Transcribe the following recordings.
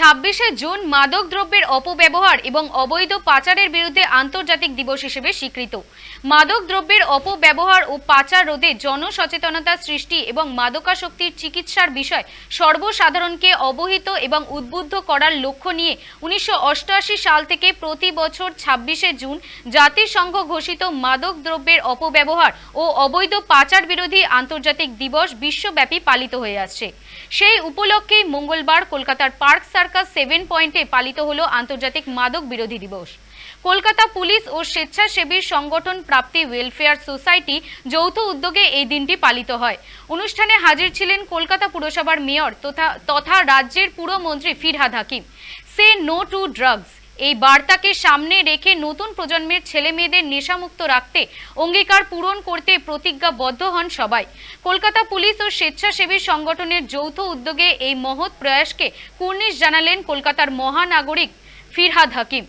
ছাব্বিশে জুন মাদক দ্রব্যের অপব্যবহার এবং অবৈধ পাচারের বিরুদ্ধে আন্তর্জাতিক দিবস হিসেবে স্বীকৃত। মাদক দ্রব্যের অপব্যবহার ও পাচার রোধে জনসচেতনতা সৃষ্টি এবং মাদকাসক্তির চিকিৎসার বিষয় সর্বসাধারণকে অবহিত এবং উদ্বুদ্ধ করার লক্ষ্য নিয়ে উনিশশো অষ্টআশি সাল থেকে প্রতি বছর ছাব্বিশে জুন জাতিসংঘ ঘোষিত মাদক দ্রব্যের অপব্যবহার ও অবৈধ পাচার বিরোধী আন্তর্জাতিক দিবস বিশ্বব্যাপী পালিত হয়ে আসছে। সেই উপলক্ষেই মঙ্গলবার কলকাতার পার্ক সার্কাস সেভেন পয়েন্টে পালিত হল আন্তর্জাতিক মাদক বিরোধী দিবস। কলকাতা পুলিশ ও স্বেচ্ছাসেবীর সংগঠন প্রাপ্তি ওয়েলফেয়ার সোসাইটি যৌথ উদ্যোগে এই দিনটি পালিত হয়। অনুষ্ঠানে হাজির ছিলেন কলকাতা পুরসভার মেয়র তথা তথা রাজ্যের পুরমন্ত্রী Firhad Hakim. Say no to drugs এই বার্তাকে সামনে রেখে নতুন প্রজন্মের ছেলে মেয়েদের নেশামুক্ত রাখতে অঙ্গীকার পূরণ করতে প্রতিজ্ঞাবদ্ধ হন সবাই। কলকাতা পুলিশ ও স্বেচ্ছাসেবী সংগঠনের যৌথ উদ্যোগে এই মহৎ প্রয়াসকে কুর্নিশ জানালেন কলকাতার মহানাগরিক ফিরহাদ হাকিম।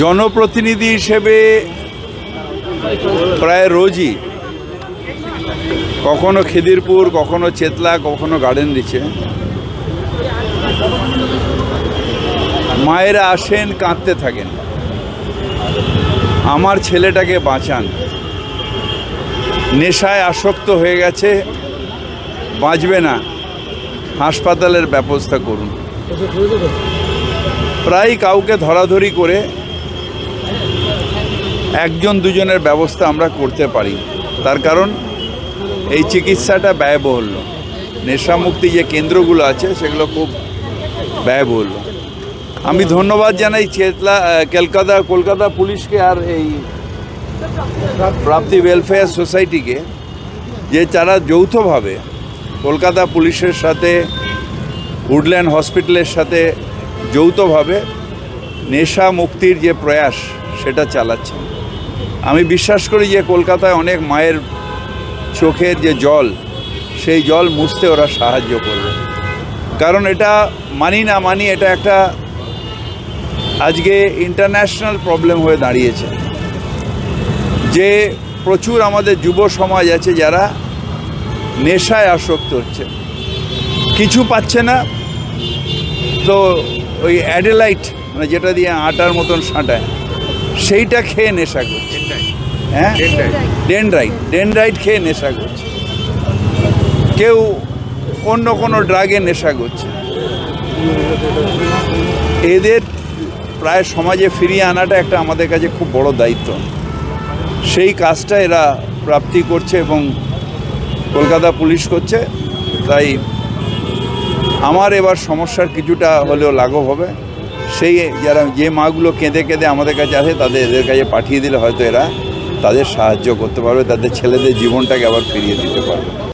জনপ্রতিনিধি হিসেবে প্রায় রোজই কখনো খিদিরপুর, কখনো চেতলা, কখনো গার্ডেন দিচ্ছে। মায়েরা আসেন, কাঁদতে থাকেন। আমার ছেলেটাকে বাঁচান। নেশায় আসক্ত হয়ে গেছে, বাঁচবে না। হাসপাতালের ব্যবস্থা করুন। প্রায় কাউকে ধরাধরি করে একজন দুজনের ব্যবস্থা আমরা করতে পারি। তার কারণ এই চিকিৎসাটা ব্যয়বহুল। নেশামুক্তি যে কেন্দ্রগুলো আছে, সেগুলো খুব ব্যয়বহুল। আমি ধন্যবাদ জানাই চেতলা কলকাতা কলকাতা পুলিশকে আর এই প্রাপ্তি ওয়েলফেয়ার সোসাইটিকে যে তারা যৌথভাবে কলকাতা পুলিশের সাথে উডল্যান্ড হসপিটালের সাথে যৌথভাবে নেশা মুক্তির যে প্রয়াস, সেটা চালাচ্ছে আমি বিশ্বাস করি যে কলকাতায় অনেক মায়ের চোখের যে জল, সেই জল মুছতে ওরা সাহায্য করবে। কারণ এটা মানি না মানি এটা একটা আজকে ইন্টারন্যাশনাল প্রবলেম হয়ে দাঁড়িয়েছে। যে প্রচুর আমাদের যুব সমাজ আছে যারা নেশায় আসক্ত হচ্ছে। কিছু পাচ্ছে না, তো ওই অ্যাডেলাইট মানে যেটা দিয়ে আটার মতন সাঁটায়। সেইটা খেয়ে নেশা করছে। হ্যাঁ? ডেনড্রাইট। ডেনড্রাইট খেয়ে নেশা করছে। কেউ অন্য কোনো ড্রাগে নেশা করছে। এদের প্রায় সমাজে ফিরিয়ে আনাটা একটা আমাদের কাছে খুব বড় দায়িত্ব। সেই কাজটা এরা প্রাপ্তি করছে এবং কলকাতা পুলিশ করছে। তাই আমার এবার সমস্যার কিছুটা হলেও লাঘব হবে। সেই যারা যে মাগুলো কেঁদে কেঁদে আমাদের কাছে আসে, তাদের এদের কাছে পাঠিয়ে দিলে হয়তো এরা তাদের সাহায্য করতে পারবে, তাদের ছেলেদের জীবনটাকে আবার ফিরিয়ে দিতে পারবে।